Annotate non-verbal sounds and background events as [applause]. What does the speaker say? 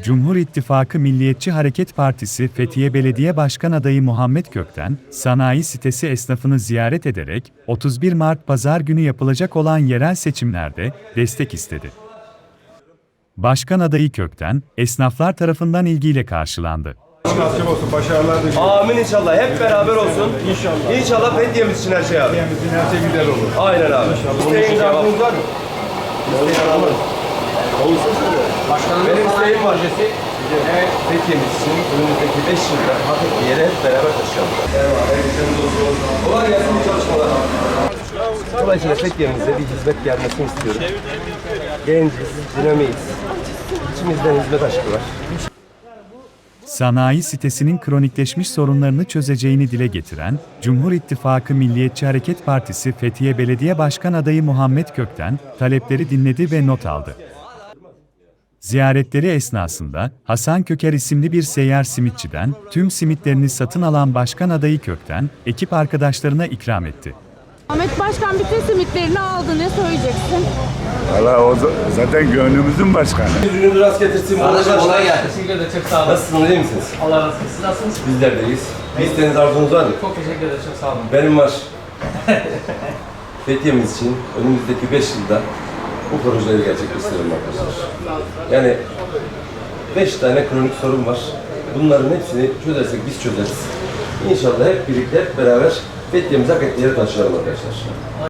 Cumhur İttifakı Milliyetçi Hareket Partisi Fethiye Belediye Başkan adayı Muhammed Kökten, sanayi sitesi esnafını ziyaret ederek 31 Mart Pazar günü yapılacak olan yerel seçimlerde destek istedi. Başkan adayı Kökten, esnaflar tarafından ilgiyle karşılandı. Nasip olsun, başarılar diliyorum. Amin inşallah. Hep beraber olsun. İnşallah. İnşallah Fethiye'miz için her şey abi. Ülkemizin her şey güzel olur. Aynen abi. İsteğiniz aklınız var mı? İsteğin alın. Başkanımız Benim isteğim var. projesi. Evet, Fethiye'miz için önümüzdeki 5 yılda hak ettiği yere hep beraber taşıyalım. Eyvallah. Elbiseniz olsun. Kolay gelsin bu çalışmalar. Dolayısıyla Fethiye'mize bir hizmet gelmesini istiyorum. Genciz, dinamiyiz. İçimizden hizmet aşkı var. Sanayi sitesinin kronikleşmiş sorunlarını çözeceğini dile getiren, Cumhur İttifakı Milliyetçi Hareket Partisi Fethiye Belediye Başkan adayı Muhammed Kökten, talepleri dinledi ve not aldı. Ziyaretleri esnasında Hasan Köker isimli bir seyyar simitçiden tüm simitlerini satın alan başkan adayı Kökten, ekip arkadaşlarına ikram etti. Ahmet Başkan bütün simitlerini aldı. Ne söyleyeceksin? Valla o z- zaten gönlümüzün başkanı. Ürünü rast getirsin. Kardeşim kolay gelsin. Teşekkür ederim. Çok sağ olun. Nasılsınız, iyi misiniz? Allah razı olsun. Siz nasılsınız? Bizler deyiz. İsteğiniz arzunuz var mı? Çok teşekkür ederim. Çok sağ olun. Benim var. [laughs] Fethiye'miz için önümüzdeki 5 yılda bu projeleri gerçekleştirelim arkadaşlar. Yani 5 tane kronik sorun var. Bunların hepsini çözersek biz çözeriz. İnşallah hep birlikte hep beraber Fethiye'mizi hak ettiği yere taşıyalım arkadaşlar.